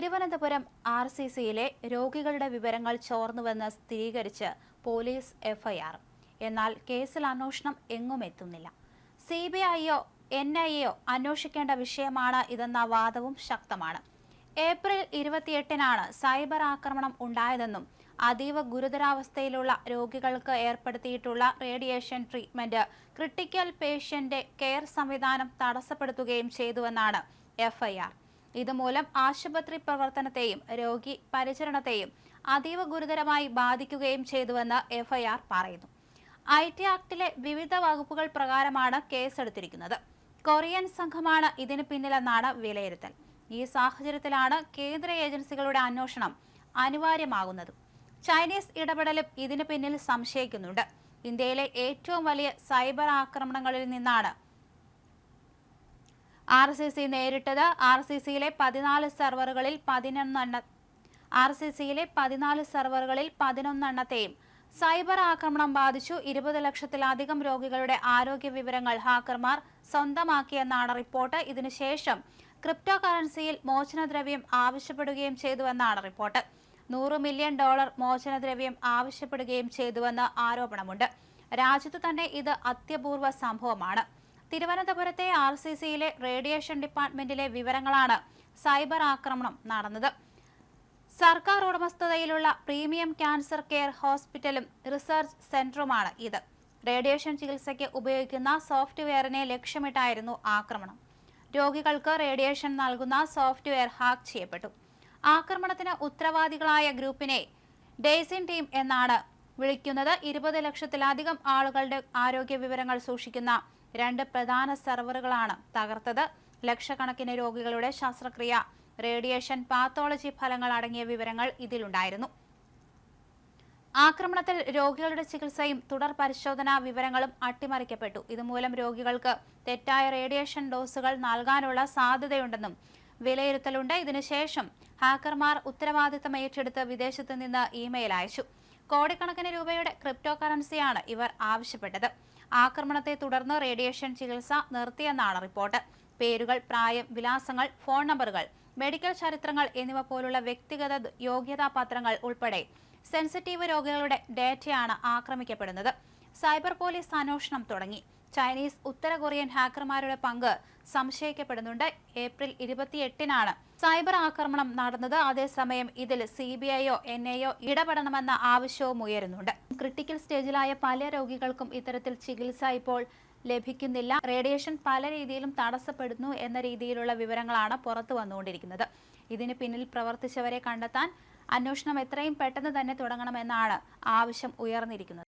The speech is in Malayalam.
തിരുവനന്തപുരം ആർ സി സിയിലെ രോഗികളുടെ വിവരങ്ങൾ ചോർന്നുവെന്ന് സ്ഥിരീകരിച്ച് പോലീസ് എഫ്ഐആർ. എന്നാൽ കേസിൽ അന്വേഷണം എങ്ങും എത്തുന്നില്ല. സി ബി ഐയോ എൻ ഐ എയോ അന്വേഷിക്കേണ്ട വിഷയമാണ് ഇതെന്ന വാദവും ശക്തമാണ്. ഏപ്രിൽ ഇരുപത്തിയെട്ടിനാണ് സൈബർ ആക്രമണം ഉണ്ടായതെന്നും അതീവ ഗുരുതരാവസ്ഥയിലുള്ള രോഗികൾക്ക് ഏർപ്പെടുത്തിയിട്ടുള്ള radiation treatment critical patient care സംവിധാനം തടസ്സപ്പെടുത്തുകയും ചെയ്തുവെന്നാണ് എഫ്ഐആർ. ഇതുമൂലം ആശുപത്രി പ്രവർത്തനത്തെയും രോഗി പരിചരണത്തെയും അതീവ ഗുരുതരമായി ബാധിക്കുകയും ചെയ്തുവെന്ന് എഫ്ഐആർ പറയുന്നു. ഐ ടി ആക്ടിലെ വിവിധ വകുപ്പുകൾ പ്രകാരമാണ് കേസെടുത്തിരിക്കുന്നത്. കൊറിയൻ സംഘമാണ് ഇതിന് പിന്നിലെന്നാണ് വിലയിരുത്തൽ. ഈ സാഹചര്യത്തിലാണ് കേന്ദ്ര ഏജൻസികളുടെ അന്വേഷണം അനിവാര്യമാകുന്നതും. ചൈനീസ് ഇടപെടലും ഇതിന് പിന്നിൽ സംശയിക്കുന്നുണ്ട്. ഇന്ത്യയിലെ ഏറ്റവും വലിയ സൈബർ ആക്രമണങ്ങളിൽ നിന്നാണ് ആർ സി സി നേരിട്ടത് ആർ സി സിയിലെ പതിനാല് സെർവറുകളിൽ പതിനൊന്നെണ്ണ. ആർ സി സിയിലെ പതിനാല് സെർവറുകളിൽ പതിനൊന്നെണ്ണത്തെയും സൈബർ ആക്രമണം ബാധിച്ചു ഇരുപത് ലക്ഷത്തിലധികം രോഗികളുടെ ആരോഗ്യ വിവരങ്ങൾ ഹാക്കർമാർ സ്വന്തമാക്കിയെന്നാണ് റിപ്പോർട്ട്. ഇതിനുശേഷം ക്രിപ്റ്റോ കറൻസിയിൽ മോചനദ്രവ്യം ആവശ്യപ്പെടുകയും ചെയ്തുവെന്നാണ് റിപ്പോർട്ട്. നൂറ് മില്യൺ ഡോളർ മോചനദ്രവ്യം ആവശ്യപ്പെടുകയും ചെയ്തുവെന്ന് ആരോപണമുണ്ട്. രാജ്യത്ത് തന്നെ ഇത് അത്യപൂർവ സംഭവമാണ്. തിരുവനന്തപുരത്തെ ആർ സി സിയിലെ റേഡിയേഷൻ ഡിപ്പാർട്ട്മെന്റിലെ വിവരങ്ങളാണ് സൈബർ ആക്രമണം നടന്നത്. സർക്കാർ ഉടമസ്ഥതയിലുള്ള പ്രീമിയം ക്യാൻസർ കെയർ ഹോസ്പിറ്റലും റിസർച്ച് സെന്ററുമാണ് ഇത്. റേഡിയേഷൻ ചികിത്സയ്ക്ക് ഉപയോഗിക്കുന്ന സോഫ്റ്റ്വെയറിനെ ലക്ഷ്യമിട്ടായിരുന്നു ആക്രമണം. രോഗികൾക്ക് റേഡിയേഷൻ നൽകുന്ന സോഫ്റ്റ്വെയർ ഹാക്ക് ചെയ്യപ്പെട്ടു. ആക്രമണത്തിന് ഉത്തരവാദികളായ ഗ്രൂപ്പിനെ ഡേസിൻ ടീം എന്നാണ് വിളിക്കുന്നത്. ഇരുപത് ലക്ഷത്തിലധികം ആളുകളുടെ ആരോഗ്യ വിവരങ്ങൾ സൂക്ഷിക്കുന്ന രണ്ട് പ്രധാന സെർവറുകളാണ് തകർത്തത്. ലക്ഷക്കണക്കിന് രോഗികളുടെ ശസ്ത്രക്രിയ റേഡിയേഷൻ പാത്തോളജി ഫലങ്ങൾ അടങ്ങിയ വിവരങ്ങൾ ഇതിലുണ്ടായിരുന്നു. ആക്രമണത്തിൽ രോഗികളുടെ ചികിത്സയും തുടർ പരിശോധനാ വിവരങ്ങളും അട്ടിമറിക്കപ്പെട്ടു. ഇതുമൂലം രോഗികൾക്ക് തെറ്റായ റേഡിയേഷൻ ഡോസുകൾ നൽകാനുള്ള സാധ്യതയുണ്ടെന്നും വിലയിരുത്തലുണ്ട്. ഇതിനുശേഷം ഹാക്കർമാർ ഉത്തരവാദിത്തം ഏറ്റെടുത്ത് വിദേശത്ത് നിന്ന് ഇമെയിൽ അയച്ചു. കോടിക്കണക്കിന് രൂപയുടെ ക്രിപ്റ്റോ കറൻസിയാണ് ഇവർ ആവശ്യപ്പെട്ടത്. ആക്രമണത്തെ തുടർന്ന് റേഡിയേഷൻ ചികിത്സ നിർത്തിയെന്നാണ് റിപ്പോർട്ട്. പേരുകൾ പ്രായം വിലാസങ്ങൾ ഫോൺ നമ്പറുകൾ മെഡിക്കൽ ചരിത്രങ്ങൾ എന്നിവ പോലുള്ള വ്യക്തിഗത യോഗ്യതാ പത്രങ്ങൾ ഉൾപ്പെടെ സെൻസിറ്റീവ് രോഗികളുടെ ഡേറ്റയാണ് ആക്രമിക്കപ്പെടുന്നത്. സൈബർ പോലീസ് അന്വേഷണം തുടങ്ങി. ചൈനീസ് ഉത്തര കൊറിയൻ ഹാക്കർമാരുടെ പങ്ക് സംശയിക്കപ്പെടുന്നുണ്ട്. ഏപ്രിൽ ഇരുപത്തിയെട്ടിനാണ് സൈബർ ആക്രമണം നടന്നത്. അതേസമയം ഇതിൽ സി ബി ഐയോ എൻ ഐയോ ഇടപെടണമെന്ന ആവശ്യവും ഉയരുന്നുണ്ട്. ക്രിട്ടിക്കൽ സ്റ്റേജിലായ പല രോഗികൾക്കും ഇത്തരത്തിൽ ചികിത്സ ഇപ്പോൾ ലഭിക്കുന്നില്ല. റേഡിയേഷൻ പല രീതിയിലും തടസ്സപ്പെടുന്നു എന്ന രീതിയിലുള്ള വിവരങ്ങളാണ് പുറത്തു വന്നുകൊണ്ടിരിക്കുന്നത്. ഇതിന് പിന്നിൽ പ്രവർത്തിച്ചവരെ കണ്ടെത്താൻ അന്വേഷണം എത്രയും പെട്ടെന്ന് തന്നെ തുടങ്ങണമെന്നാണ് ആവശ്യം ഉയർന്നിരിക്കുന്നത്.